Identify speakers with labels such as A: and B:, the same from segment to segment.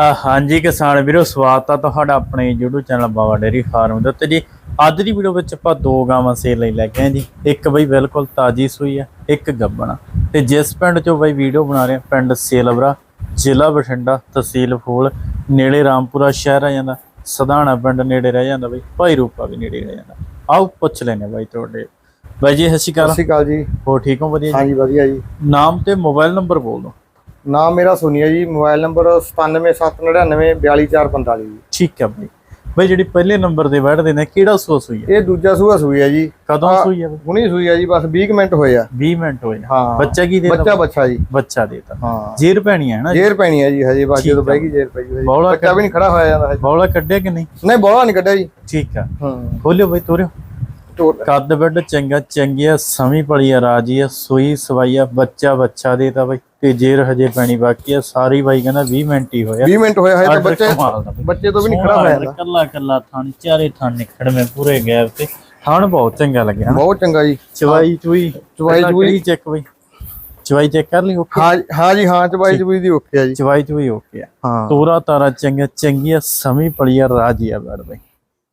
A: ਹਾਂਜੀ ਕਿਸਾਨ ਵੀਰੋ ਸਵਾਗਤ ਆ ਤੁਹਾਡਾ ਆਪਣੇ YouTube channel Baba dairy farm ਦੇ ਉੱਤੇ ਜੀ। ਅੱਜ ਦੀ ਵੀਡੀਓ ਵਿੱਚ ਆਪਾਂ ਦੋ ਗਾਵਾਂ ਸੇਲ ਲਈ ਲੈ ਕੇ ਆਏ ਜੀ। ਇੱਕ ਬਈ ਬਿਲਕੁਲ ਤਾਜੀ ਸੂਈ ਆ ਇੱਕ ਗੱਬਣਾ। ਤੇ ਜਿਸ ਪਿੰਡ ਚੋਂ ਬਈ ਵੀਡੀਓ ਬਣਾ ਰਹੇ ਆ ਪਿੰਡ ਸੇਲਵਰਾ ਜ਼ਿਲ੍ਹਾ ਬਠਿੰਡਾ ਤਹਿਸੀਲ ਫੂਲ ਨੇੜੇ ਰਾਮਪੁਰਾ ਸ਼ਹਿਰ ਆ ਜਾਂਦਾ ਸਧਾਣਾ ਪਿੰਡ ਨੇੜੇ ਰਹਿ ਜਾਂਦਾ ਬਈ ਭਾਈ ਰੂਪਾ ਵੀ ਨੇੜੇ ਰਹਿ ਜਾਂਦਾ। ਆਓ ਪੁੱਛ ਲੈਨੇ ਬਾਈ ਤੁਹਾਡੇ। ਬਾਈ ਜੀ ਸਤਿ ਸ਼੍ਰੀ
B: ਸਤਿ
A: ਅਕਾਲ
B: ਸ਼੍ਰੀ ਅਕਾਲ ਜੀ।
A: ਹੋ ਠੀਕ ਹੋ? ਵਧੀਆ ਜੀ?
B: ਹਾਂਜੀ ਵਧੀਆ ਜੀ।
A: ਨਾਮ ਤੇ ਮੋਬਾਈਲ ਨੰਬਰ ਬੋਲ ਦਿਓ।
B: ਨਾਮ ਮੇਰਾ ਸੋਨੀਆ ਜੀ ਮੋਬਾਈਲ ਨੰਬਰ 9779942445 ਜੀ।
A: ਠੀਕ ਹੈ ਬਈ। ਬਈ ਜਿਹੜੀ ਪਹਿਲੇ ਨੰਬਰ ਤੇ ਬੈਠਦੇ ਨੇ ਕਿਹੜਾ ਹੋਈ ਹੈ?
B: ਇਹ ਦੂਜਾ ਸੂਆ ਸੂਈ ਹੈ ਜੀ।
A: ਕਦੋਂ। ਸੂਈ ਹੈ
B: ਹੁਣੀ ਸੂਈ ਹੈ ਜੀ ਬਸ 20 ਕੁ ਮਿੰਟ ਹੋਏ ਆ।
A: 20 ਮਿੰਟ ਹੋਏ
B: ਹਾਂ।
A: ਬੱਚਾ ਕੀ ਦੇਤਾ?
B: ਬੱਚਾ ਬੱਚਾ ਜੀ।
A: ਬੱਚਾ ਦੇਤਾ।
B: ਹਾਂ।
A: ਜੀਰ ਪੈਣੀ ਹੈ ਨਾ
B: ਜੇਰ ਪੈਣੀ ਹੈ ਜੀ ਹਜੇ
A: ਠੀਕ
B: ਜਦੋਂ। ਬਹਿ ਗਈ ਜੇਰ ਪਈ ਹੋਈ ਬੱਚਾ ਵੀ ਨਹੀਂ ਖੜਾ ਹੋਇਆ ਜਾਂਦਾ ਹਜੇ।
A: ਬੌਲਾ ਕੱਢਿਆ ਕਿ ਨਹੀਂ?
B: ਨਹੀਂ ਬੋਲਾ ਨਹੀਂ ਕੱਢਿਆ ਜੀ।
A: ਠੀਕ ਆ।
B: ਹਾਂ।
A: ਖੋਲਿਓ ਬਈ ਤੋਰਿਓ।
B: ਟੋਟ
A: ਕੱਦ ਬੱਡ ਚੰਗਾ ਚੰਗੀਆ ਸਮੀ ਪਲੀ ਆ ਰਾਜੀ ਆ ਸੂਈ ਸਵਾਈ ਆ ਬੱਚਾ ਬੱਚਾ ਦੇਤਾ ਬਈ ਤੇ ਜੇਰ ਹਜੇ ਪੈਣੀ ਬਾਕੀ ਆ। ਸਾਰੀ ਬਾਈ ਕਹਿੰਦਾ 20 ਮਿੰਟ ਹੀ ਹੋਇਆ।
B: 20 ਮਿੰਟ ਹੋਇਆ ਹਜੇ ਤਾਂ ਬੱਚੇ
A: ਦਾ।
B: ਬੱਚੇ ਤੋਂ ਵੀ ਨਹੀਂ ਖੜਾ ਹੋਇਆ
A: ਕੱਲਾ ਕੱਲਾ ਥਣ ਚਾਰੇ ਥਣ ਨਿਕੜਵੇਂ ਪੂਰੇ ਗੈਪ ਤੇ। ਥਣ ਬਹੁਤ ਚੰਗਾ ਲੱਗਿਆ
B: ਬਹੁਤ ਚੰਗਾ ਜੀ।
A: ਚਵਾਈ ਚੁਈ
B: ਚਵਾਈ ਚੂਈ।
A: ਚੈੱਕ ਬਈ। ਚਵਾਈ ਚੈੱਕ ਕਰ ਲਈ ਓਕੇ?
B: ਹਾਂ ਹਾਂ ਜੀ ਹਾਂ ਚਬਾਈ ਚਬੂਈ ਦੀ ਓਕੇ ਆ ਜੀ।
A: ਚਵਾਈ ਚੁਈ ਓਕੇ ਆ।
B: ਹਾਂ।
A: ਤੋਰਾ ਤਾਰਾ ਚੰਗਾ ਚੰਗੀਆ ਸਮੀ ਪਲੀ ਆ ਰਾਜੀ ਆ ਬੜ ਬਈ।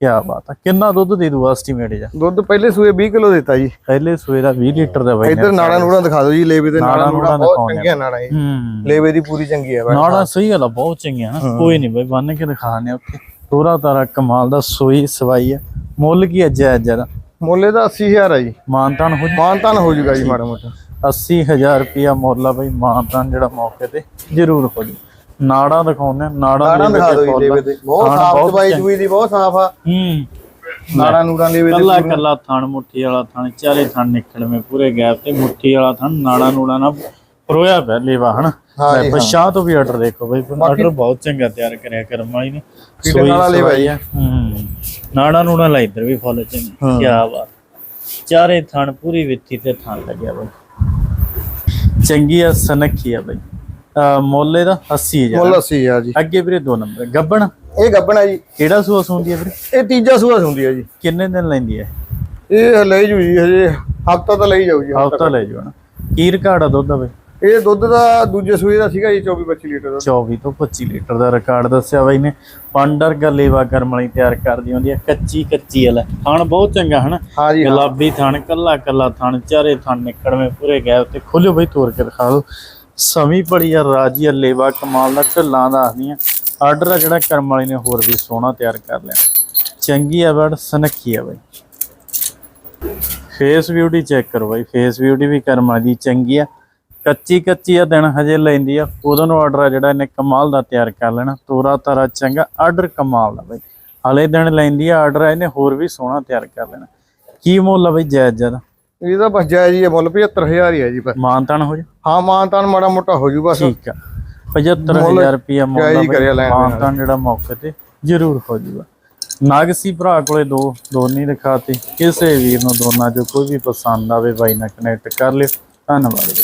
A: ਕੀ ਬਾਤ ਆ। ਕਿੰਨਾ ਦੁੱਧ ਦੇ ਦੂ ਐਸਟੀਮੇਟ ਜਾ
B: ਦੁੱਧ ਪਹਿਲੇ ਸੂਏ 20 ਕਿਲੋ ਦਿੱਤਾ ਜੀ।
A: ਪਹਿਲੇ ਸੂਏ ਦਾ 20 ਲੀਟਰ ਦਾ ਬਾਈ
B: ਇੱਧਰ ਨਾੜਾ ਨੂੜਾ ਦਿਖਾ ਦਿਓ ਜੀ ਲੇਵੇ ਤੇ
A: ਨਾੜਾਂ
B: ਬਹੁਤ ਚੰਗੀਆਂ ਨਾੜਾ ਜੀ।
A: ਹੂੰ।
B: ਲੇਵੇ ਦੀ ਪੂਰੀ ਚੰਗੀ ਹੈ
A: ਨਾੜਾ ਸਹੀ ਆ ਬਹੁਤ ਚੰਗੀਆਂ ਨਾ। ਕੋਈ ਨਹੀਂ ਬਾਈ ਬੰਨ ਕੇ ਦਿਖਾਣੇ ਉੱਥੇ। ਤੋਰਾ ਤਾਰਾ ਕਮਾਲ ਦਾ ਸੂਈ ਸਵਾਈ ਆ। ਮੁੱਲ ਕੀ ਅੱਜ ਅੱਜ ਦਾ?
B: ਮੁੱਲੇ ਦਾ 80000 ਹੈ ਜੀ।
A: ਮਾਨਤਾਨ ਹੋ
B: ਮਾਨਤਾਨ ਹੋ ਜਾਊਗਾ ਜੀ ਮਾੜਾ ਮੋਟਾ।
A: 80000 ਰੁਪਿਆ ਮੁੱਲ ਆ ਬਾਈ ਮਾਨਤਾਨ ਜਿਹੜਾ ਮੌਕੇ ਤੇ ਜ਼ਰੂਰ ਹੋ ਜੂ। ਨਾੜਾ ਦਿਖਾਉਂਦੇ ਆ, ਨਾੜਾ
B: ਦਿਖਾ ਦਿਓ ਜੀ ਲੇਵੇ ਤੇ। ਬਹੁਤ ਸਾਫ਼
A: ਬਹੁਤ
B: ਚਬਾਈ ਦੀ ਬਹੁਤ ਸਾਫ਼ ਆ।
A: ਹੂੰ।
B: ਨਾੜਾਂ ਨੂੜਾਂ ਲੇਵੇ ਤੇ
A: ਕੱਲਾ ਕੱਲਾ ਥਣ ਮੁੱਠੀ ਵਾਲਾ ਥਣ ਚਾਰੇ ਥਣ ਨਿਕਲਵੇਂ ਪੂਰੇ ਗੈਪ ਤੇ। ਮੁੱਠੀ ਵਾਲਾ ਥਣ ਨਾੜਾ ਨੂੜਾ ਨਾ ਪਰੋਇਆ ਪਿਆ ਲੇਵਾ ਹਨਾ?
B: ਹਾਂ ਜੀ,
A: ਪਛਾਹ ਤੋਂ ਵੀ ਆਰਡਰ ਦੇਖੋ ਬਈ ਆਰਡਰ ਬਹੁਤ ਚੰਗਾ ਤਿਆਰ ਕਰਿਆ ਕਰਮ ਵਾਲੀ ਨੇ।
B: ਕੀਟੇ ਨਾਲਾ ਲੇਵਾ ਜੀ।
A: ਹੂੰ। ਨਾੜਾ ਨੂੜਾ ਲਾ ਇੱਧਰ ਵੀ ਫੁੱਲ ਚੰਗੀ। ਕੀ ਬਾਤ। ਚਾਰੇ ਥਣ ਪੂਰੀ ਵਿੱਥੀ ਤੇ ਥਣ ਲੱਗਿਆ ਬਈ। ਚੰਗੀ ਆ ਸਨਖੀ ਆ ਬਈ। ਮੁੱਲ ਇਹਦਾ 80000
B: ਮੁੱਲ 80000 ਜੀ।
A: ਅੱਗੇ ਵੀਰੇ ਦੋ ਨੰਬਰ ਗੱਬਣ?
B: ਇਹ ਗੱਬਣਾ ਜੀ।
A: ਕਿਹੜਾ ਸੂਆ ਸੌਂਦੀ ਹੈ ਵੀਰੇ?
B: ਇਹ ਤੀਜਾ ਸੂਆ ਹੁੰਦੀ ਹੈ ਜੀ।
A: ਕਿੰਨੇ ਦਿਨ ਲੈਂਦੀ ਹੈ?
B: ਇਹ ਲੈ ਜੂ ਜੀ ਹਜੇ ਹਫਤਾ ਤਾਂ ਲਈ ਜਾਊ ਜੀ
A: ਹਫਤਾ ਲੈ ਜਾਣਾ ਕੀ ਰਿਕਾਰਡ ਆ ਦੁੱਧ ਦਾ ਬਈ।
B: ਇਹ ਦੁੱਧ ਦਾ ਦੂਜੇ ਸੂਏ ਦਾ ਸੀਗਾ ਜੀ 24 25 ਲੀਟਰ ਦਾ।
A: 24 ਤੋਂ 25 ਲੀਟਰ ਦਾ ਰਿਕਾਰਡ ਦੱਸਿਆ ਬਾਈ ਨੇ। ਪੰਡਰ ਗਲੇਵਾ ਕਰਮ ਵਾਲੀ ਤਿਆਰ ਕਰਦੀ ਹੁੰਦੀ ਹੈ ਕੱਚੀ ਕੱਚੀ ਵਾਲਾ। ਥਣ ਬਹੁਤ ਚੰਗਾ ਹਨਾ।
B: ਜੀ।
A: ਗੁਲਾਬੀ ਥਣ ਕੱਲਾ ਕੱਲਾ ਥਣ ਚਾਰੇ ਥਣ ਨਿਕੜਵੇਂ ਪੂਰੇ ਗੈਪ ਤੇ। ਖੋਲਿਓ ਬਈ ਤੋੜ ਕੇ ਦਿਖਾ ਦਿਓ। ਸਮੀ ਪੜੀ ਆ, ਰਾਜੀ ਆ, ਲੇਵਾ ਕਮਾਲ ਦਾ ਢੱਲਾਂ ਦਾ ਆਖਦੀਆਂ ਆਰਡਰ ਆ ਜਿਹੜਾ ਕਰਮ ਵਾਲੀ ਨੇ ਹੋਰ ਵੀ ਸੋਹਣਾ ਤਿਆਰ ਕਰ ਲਿਆ। ਚੰਗੀ ਆ ਬੜ, ਸਨੱਖੀ ਆ ਬਾਈ। ਫੇਸ ਬਿਊਟੀ ਚੈੱਕ ਕਰੋ ਬਾਈ ਫੇਸ ਬਿਊਟੀ ਵੀ ਕਰਮਾ ਦੀ ਚੰਗੀ ਆ। ਕੱਚੀ ਕੱਚੀ ਆ, ਦਿਨ ਹਜੇ ਲੈਂਦੀ ਆ। ਉਦੋਂ ਨੂੰ ਆਰਡਰ ਆ ਜਿਹੜਾ ਇਹਨੇ ਕਮਾਲ ਦਾ ਤਿਆਰ ਕਰ ਲੈਣਾ। ਤੋਰਾ ਤਾਰਾ ਚੰਗਾ ਆਰਡਰ ਕਮਾਲ ਦਾ ਬਾਈ। ਹਲੇ ਦਿਨ ਲੈਂਦੀ ਆ ਆਰਡਰ ਇਹਨੇ ਹੋਰ ਵੀ ਸੋਹਣਾ ਤਿਆਰ ਕਰ ਲੈਣਾ। ਕੀ ਮੁੱਲ ਆ ਬਾਈ ਜਾਇਜ਼ ਜਦਾ
B: ਇਹਦਾ ਬਸ ਜਾਇਜ਼ ਜੀ ਇਹ ਮੁੱਲ 75000 ਹੀ ਹੈ ਜੀ ਬਸ।
A: ਮਾਨਤਾਨ ਹੋ ਜਾ?
B: ਹਾਂ ਮਾਨਤਾਨ ਮਾੜਾ ਮੋਟਾ ਹੋ ਜੂ ਬਸ।
A: ਠੀਕ ਆ। 75000 ਰੁਪਿਆ ਮੁੱਲ
B: ਹੀ
A: ਮਾਨਤਾਨ ਜਿਹੜਾ ਮੌਕੇ ਤੇ ਜ਼ਰੂਰ ਹੋ ਜੂਗਾ। ਨਾਗਸੀ ਭਰਾ ਕੋਲੇ ਦੋ ਦੋਨੀ ਦਿਖਾਤੇ। ਕਿਸੇ ਵੀਰ ਨੂੰ ਦੋਨਾਂ ਚੋਂ ਕੋਈ ਵੀ ਪਸੰਦ ਆਵੇ ਬਾਈ ਨਾਲ ਕਨੈਕਟ ਕਰ ਲਿਓ। ਧੰਨਵਾਦ ਜੀ।